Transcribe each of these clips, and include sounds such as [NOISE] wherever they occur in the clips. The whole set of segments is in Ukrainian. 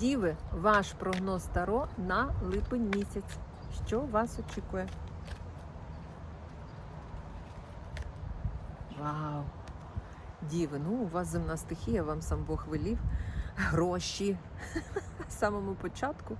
Діви, ваш прогноз Таро на липень місяць. Що вас очікує? Вау! Діви, ну у вас земна стихія, вам сам Бог велів. Гроші. В [LAUGHS] самому початку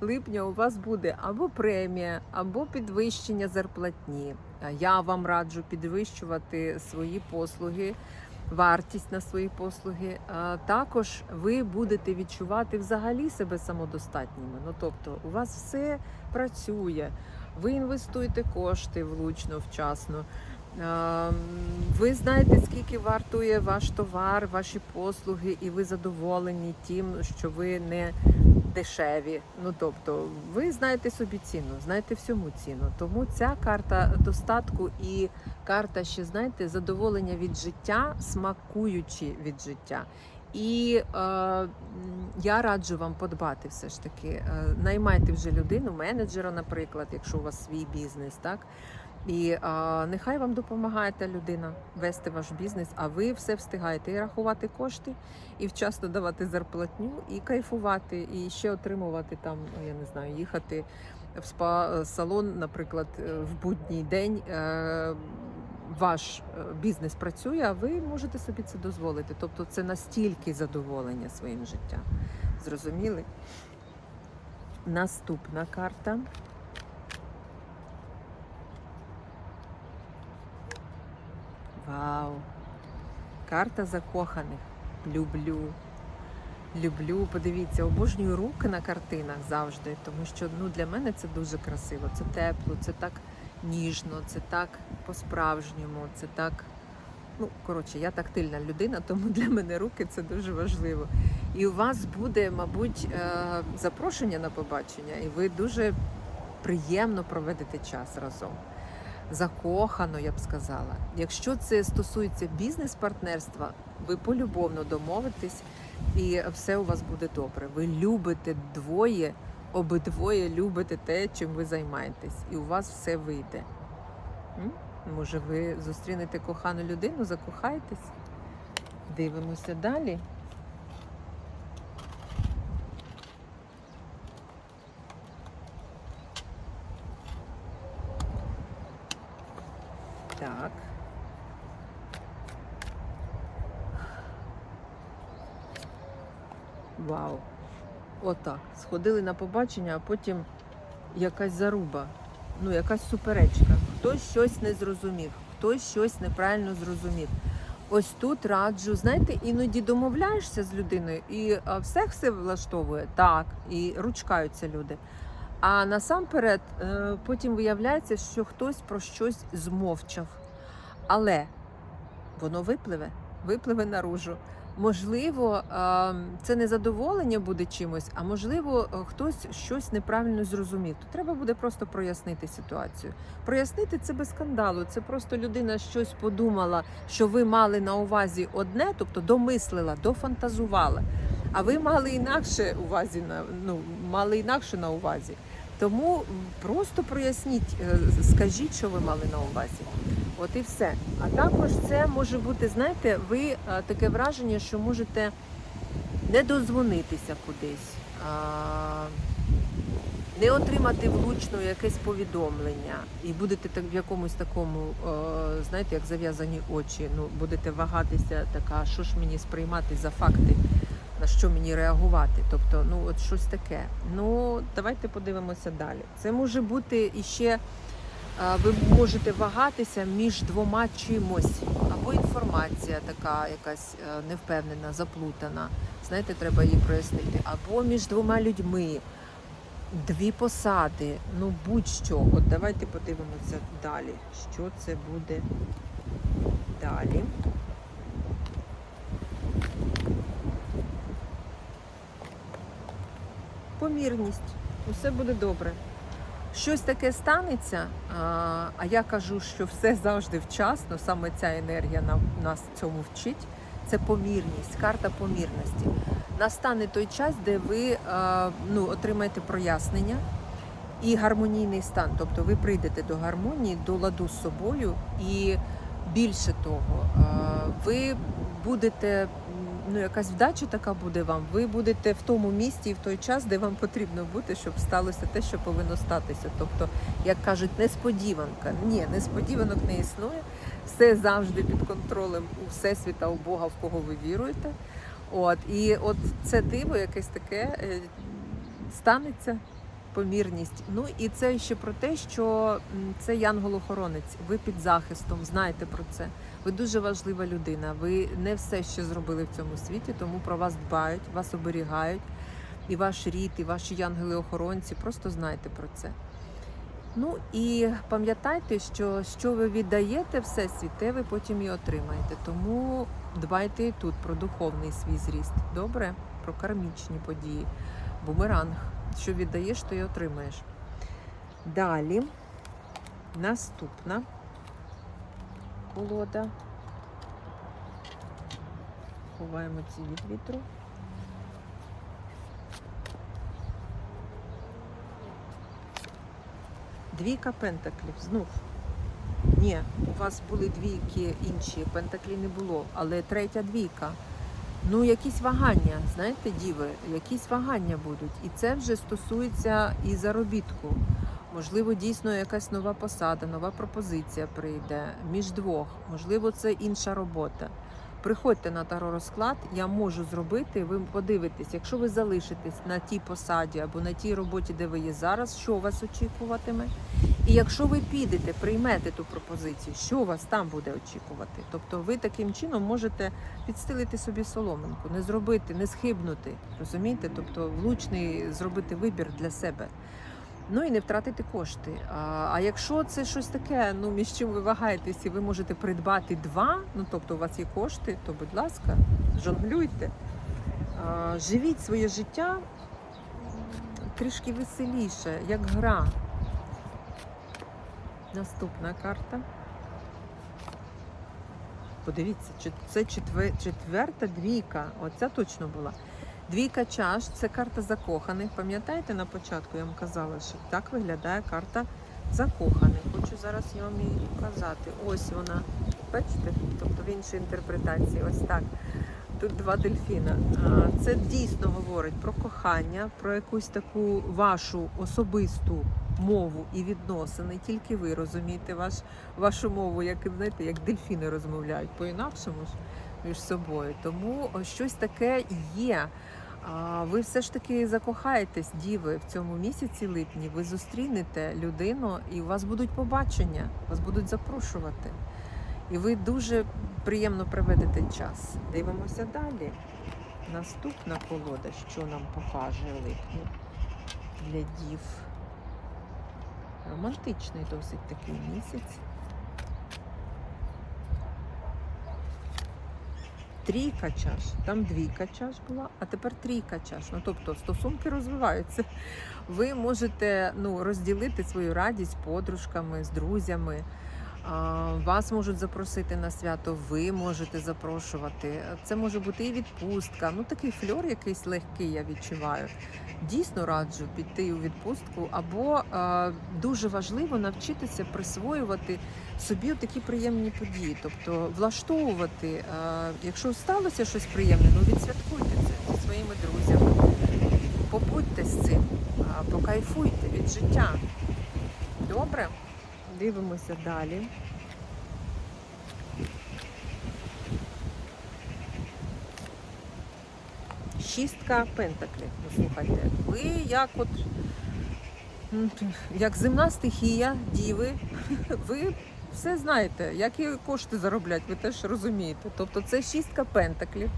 липня у вас буде або премія, або підвищення зарплатні. Я вам раджу підвищувати свої послуги вартість на свої послуги. Також ви будете відчувати взагалі себе самодостатніми. Ну тобто, у вас все працює, ви інвестуєте кошти влучно, вчасно. Ви знаєте, скільки вартує ваш товар, ваші послуги, і ви задоволені тим, що ви не дешеві. Ну тобто, ви знаєте собі ціну, знаєте всьому ціну. Тому ця карта достатку і карта ще знаєте задоволення від життя, смакуючи від життя. І е, я раджу вам подбати все ж таки. Е, наймайте вже людину, менеджера, наприклад, якщо у вас свій бізнес, так. І а, нехай вам допомагає та людина вести ваш бізнес, а ви все встигаєте і рахувати кошти, і вчасно давати зарплатню, і кайфувати, і ще отримувати там, ну, я не знаю, їхати в спа-салон, наприклад, е, в будній день. Е, Ваш е, бізнес працює, а ви можете собі це дозволити. Тобто це настільки задоволення своїм життям. Зрозуміли? Наступна карта. Вау! Карта закоханих. Люблю. Люблю, подивіться, обожнюю руки на картинах завжди, тому що ну, для мене це дуже красиво, це тепло, це так ніжно, це так по-справжньому, це так. Ну, коротше, я тактильна людина, тому для мене руки це дуже важливо. І у вас буде, мабуть, е, запрошення на побачення, і ви дуже приємно проведете час разом закохано, я б сказала. Якщо це стосується бізнес-партнерства, ви полюбовно домовитесь, і все у вас буде добре. Ви любите двоє, обидвоє любите те, чим ви займаєтесь, і у вас все вийде. Може, ви зустрінете кохану людину, закохаєтесь? Дивимося далі. Так. Вау. Отак. Сходили на побачення, а потім якась заруба, ну, якась суперечка. Хтось щось не зрозумів, хтось щось неправильно зрозумів. Ось тут раджу, знаєте, іноді домовляєшся з людиною, і все все влаштовує так, і ручкаються люди. А насамперед, е, потім виявляється, що хтось про щось змовчав. Але воно випливе, випливе наружу. Можливо, е, це не задоволення буде чимось, а можливо, е, хтось щось неправильно зрозумів. То треба буде просто прояснити ситуацію. Прояснити це без скандалу. Це просто людина щось подумала, що ви мали на увазі одне, тобто домислила, дофантазувала. А ви мали інакше увазі на ну мали інакше на увазі. Тому просто проясніть, е, скажіть, що ви мали на увазі. От і все. А також це може бути, знаєте, ви е, таке враження, що можете не дозвонитися кудись, не отримати влучно якесь повідомлення, і будете так в якомусь такому, е, знаєте, як зав'язані очі. Ну, будете вагатися, така, що ж мені сприймати за факти, на що мені реагувати. Тобто, ну от щось таке. Ну, давайте подивимося далі. Це може бути іще. Ви можете вагатися між двома чимось, або інформація така якась е, невпевнена, заплутана. Знаєте, треба її прояснити. Або між двома людьми, дві посади, ну будь-що. От давайте подивимося далі, що це буде далі. Помірність. Усе буде добре щось таке станеться, а, я кажу, що все завжди вчасно, саме ця енергія нас цьому вчить. Це помірність, карта помірності. Настане той час, де ви ну, отримаєте прояснення і гармонійний стан. Тобто ви прийдете до гармонії, до ладу з собою, і більше того, ви будете. Ну, якась вдача така буде вам. Ви будете в тому місці і в той час, де вам потрібно бути, щоб сталося те, що повинно статися. Тобто, як кажуть, несподіванка. Ні, несподіванок не існує. Все завжди під контролем у всесвіта, у Бога, в кого ви віруєте. От і от це диво, якесь таке е, станеться. Помірність. Ну і це ще про те, що це янгол-охоронець. Ви під захистом, знаєте про це. Ви дуже важлива людина. Ви не все ще зробили в цьому світі, тому про вас дбають, вас оберігають. І ваш рід, і ваші янгели-охоронці. Просто знайте про це. Ну і пам'ятайте, що що ви віддаєте всесвіт, те ви потім і отримаєте. Тому дбайте і тут про духовний свій зріст. Добре? Про кармічні події. Бумеранг. Що віддаєш, то й отримаєш. Далі наступна колода. Ховаємо ці від вітру. Двійка пентаклів. Знов. Ні, у вас були двійки інші, пентаклі не було, але третя двійка. Ну, якісь вагання, знаєте, діви, якісь вагання будуть. І це вже стосується і заробітку. Можливо, дійсно якась нова посада, нова пропозиція прийде між двох. Можливо, це інша робота. Приходьте на таро розклад, я можу зробити. Ви подивитесь, якщо ви залишитесь на тій посаді або на тій роботі, де ви є зараз, що вас очікуватиме. І якщо ви підете, приймете ту пропозицію, що вас там буде очікувати. Тобто ви таким чином можете підстелити собі соломинку, не зробити, не схибнути. Розумієте? Тобто влучний зробити вибір для себе. Ну і не втратити кошти. А, а якщо це щось таке, ну між чим ви вагаєтесь, і ви можете придбати два, ну тобто у вас є кошти, то будь ласка, жонглюйте, а, живіть своє життя трішки веселіше, як гра. Наступна карта. Подивіться, чи- це четверта двійка. Оця точно була. Двійка чаш це карта закоханих. Пам'ятаєте, на початку я вам казала, що так виглядає карта закоханих. Хочу зараз я вам її показати. Ось вона. Бачите? Тобто в іншій інтерпретації. Ось так. Тут два дельфіна. Це дійсно говорить про кохання, про якусь таку вашу особисту мову і відносини. Тільки ви розумієте ваш, вашу мову, як знаєте, як дельфіни розмовляють по-інакшому ж між собою. Тому щось таке є. А ви все ж таки закохаєтесь, діви, в цьому місяці липні. Ви зустрінете людину, і у вас будуть побачення, вас будуть запрошувати. І ви дуже приємно проведете час. Дивимося далі. Наступна колода, що нам покаже липні для дів. Романтичний досить такий місяць. Трійка чаш, там двійка чаш була, а тепер трійка чаш. Ну тобто стосунки розвиваються. Ви можете ну, розділити свою радість подружками, з друзями. Вас можуть запросити на свято, ви можете запрошувати. Це може бути і відпустка. Ну такий фльор якийсь легкий, я відчуваю. Дійсно раджу піти у відпустку, або е, дуже важливо навчитися присвоювати собі такі приємні події, тобто влаштовувати, е, якщо сталося щось приємне, ну відсвяткуйте це зі своїми друзями, побудьте з цим, покайфуйте від життя. Добре? Дивимося далі. Шістка пентаклів. Ну, слухайте, ви як от як земна стихія, діви, [LAUGHS] ви все знаєте, які кошти зароблять, ви теж розумієте. Тобто це шістка пентаклів.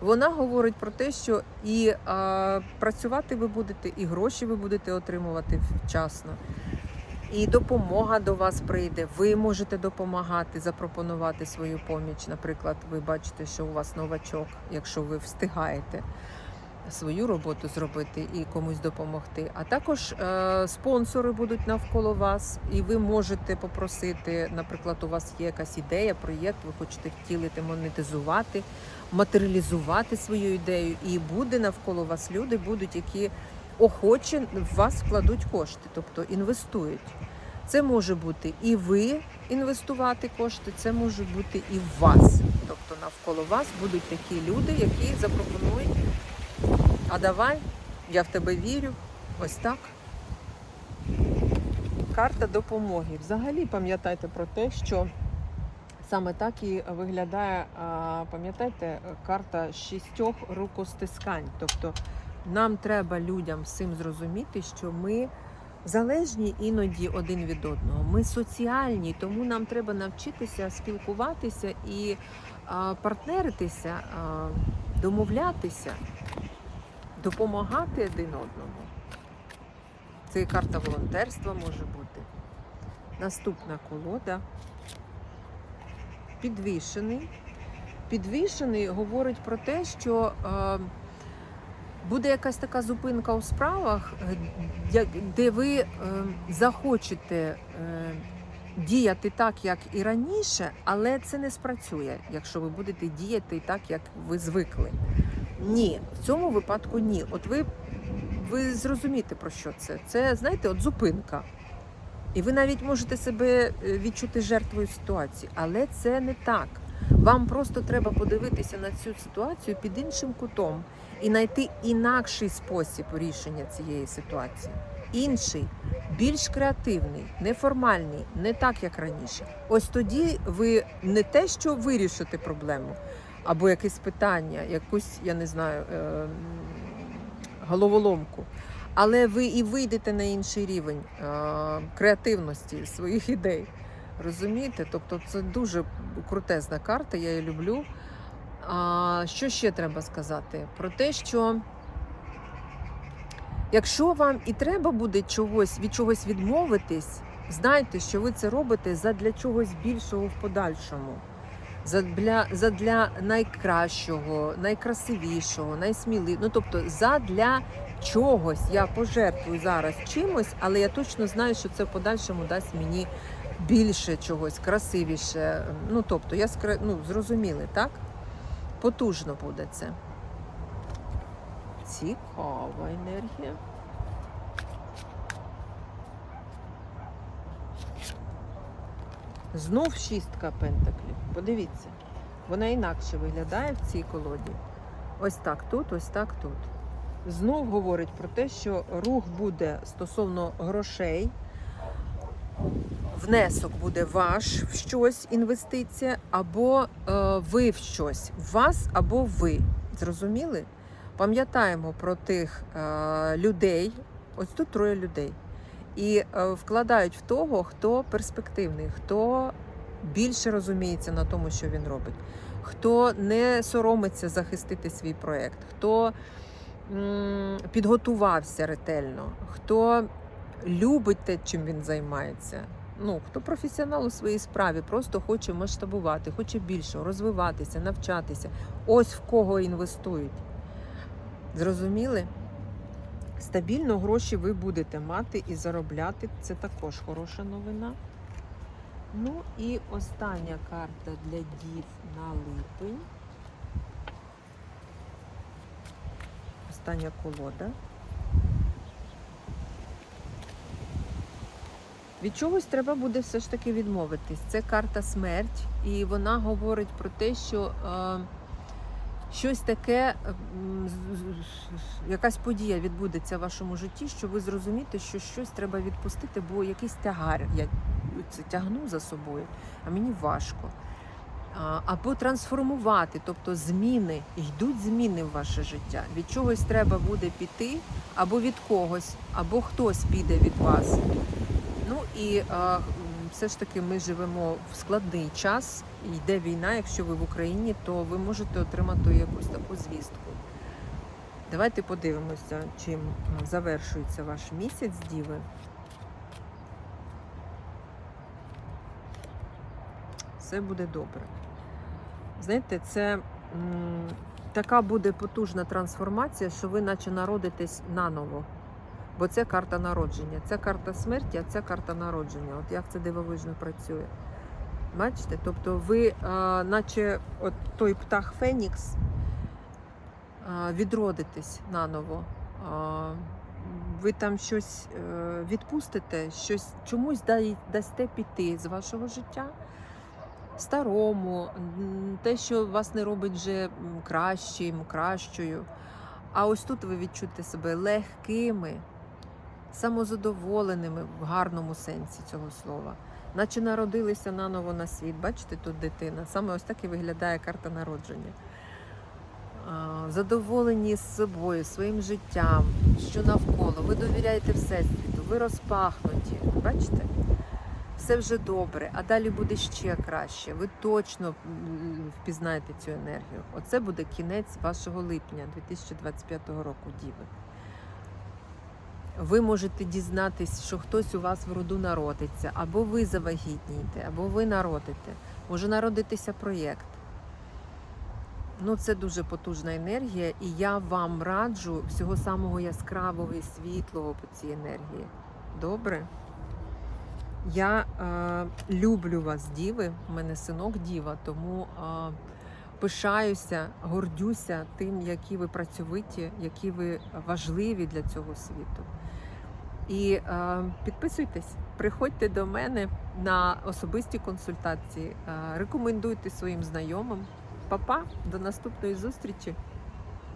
Вона говорить про те, що і а, працювати ви будете, і гроші ви будете отримувати вчасно. І допомога до вас прийде. Ви можете допомагати, запропонувати свою поміч. Наприклад, ви бачите, що у вас новачок, якщо ви встигаєте свою роботу зробити і комусь допомогти. А також е, спонсори будуть навколо вас, і ви можете попросити, наприклад, у вас є якась ідея, проєкт, ви хочете втілити, монетизувати, матеріалізувати свою ідею, і буде навколо вас люди, будуть, які охоче в вас вкладуть кошти, тобто інвестують. Це може бути і ви інвестувати кошти, це може бути і в вас. Тобто навколо вас будуть такі люди, які запропонують. А давай, я в тебе вірю. Ось так. Карта допомоги. Взагалі пам'ятайте про те, що саме так і виглядає, пам'ятаєте, карта шістьох рукостискань. Тобто нам треба людям всім зрозуміти, що ми залежні іноді один від одного. Ми соціальні, тому нам треба навчитися спілкуватися і а, партнеритися, а, домовлятися, допомагати один одному. Це карта волонтерства може бути. Наступна колода. Підвішений. Підвішений говорить про те, що е, буде якась така зупинка у справах, е, де ви е, захочете е, діяти так, як і раніше, але це не спрацює, якщо ви будете діяти так, як ви звикли. Ні, в цьому випадку ні. От ви, ви зрозумієте про що це. Це, знаєте, от зупинка. І ви навіть можете себе відчути жертвою ситуації, але це не так. Вам просто треба подивитися на цю ситуацію під іншим кутом і знайти інакший спосіб рішення цієї ситуації. Інший, більш креативний, неформальний, не так як раніше. Ось тоді ви не те, що вирішите проблему, або якесь питання, якусь, я не знаю, е, головоломку. Але ви і вийдете на інший рівень е, креативності своїх ідей. Розумієте? Тобто це дуже крутезна карта, я її люблю. А, що ще треба сказати? Про те, що якщо вам і треба буде чогось від чогось відмовитись, знайте, що ви це робите задля чогось більшого в подальшому. Задля, задля найкращого, найкрасивішого, найсміливішого. Ну тобто, задля чогось я пожертвую зараз чимось, але я точно знаю, що це в подальшому дасть мені більше чогось, красивіше. Ну тобто, я скра... ну, зрозуміли, так? Потужно буде це. Цікава енергія. Знов шістка пентаклів. Подивіться, вона інакше виглядає в цій колоді. Ось так тут, ось так тут. Знов говорить про те, що рух буде стосовно грошей, внесок буде ваш в щось, інвестиція, або е, ви в щось, вас або ви. Зрозуміли? Пам'ятаємо про тих е, людей, ось тут троє людей, і е, вкладають в того, хто перспективний, хто більше розуміється на тому, що він робить, хто не соромиться захистити свій проєкт, хто м, підготувався ретельно, хто любить те, чим він займається. Ну, хто професіонал у своїй справі, просто хоче масштабувати, хоче більше, розвиватися, навчатися. Ось в кого інвестують. Зрозуміли? Стабільно гроші ви будете мати і заробляти. Це також хороша новина. Ну і остання карта для дів на липень. Остання колода. Від чогось треба буде все ж таки відмовитись. Це карта смерть, і вона говорить про те, що е, щось таке, з- якась подія відбудеться в вашому житті, що ви зрозумієте, що щось треба відпустити, бо якийсь тягар я це тягну за собою, а мені важко. Або трансформувати, тобто зміни, йдуть зміни в ваше життя. Від чогось треба буде піти, або від когось, або хтось піде від вас. І а, все ж таки ми живемо в складний час. Йде війна. Якщо ви в Україні, то ви можете отримати якусь таку звістку. Давайте подивимося, чим завершується ваш місяць діви. Все буде добре. Знаєте, це м, така буде потужна трансформація, що ви наче народитесь наново. Бо це карта народження, це карта смерті, а це карта народження. От як це дивовижно працює. Бачите? Тобто ви, а, наче от той птах Фенікс, а, відродитесь наново. А, ви там щось е, відпустите, щось чомусь дасте піти з вашого життя. Старому, те, що вас не робить вже кращим, кращою. А ось тут ви відчуєте себе легкими, самозадоволеними в гарному сенсі цього слова. Наче народилися наново на світ. Бачите, тут дитина. Саме ось так і виглядає карта народження. Задоволені з собою, своїм життям, що навколо. Ви довіряєте Всесвіту, ви розпахнуті. Бачите? Все вже добре, а далі буде ще краще. Ви точно впізнаєте цю енергію. Оце буде кінець вашого липня 2025 року, Діви. Ви можете дізнатись, що хтось у вас в роду народиться, або ви завагітнієте, або ви народите. Може народитися проєкт. Ну, це дуже потужна енергія, і я вам раджу всього самого яскравого і світлого по цій енергії. Добре? Я е, люблю вас, діви. У мене синок діва, тому е, пишаюся, гордюся тим, які ви працьовиті, які ви важливі для цього світу. І е, підписуйтесь, приходьте до мене на особисті консультації, е, рекомендуйте своїм знайомим. Па-па, до наступної зустрічі!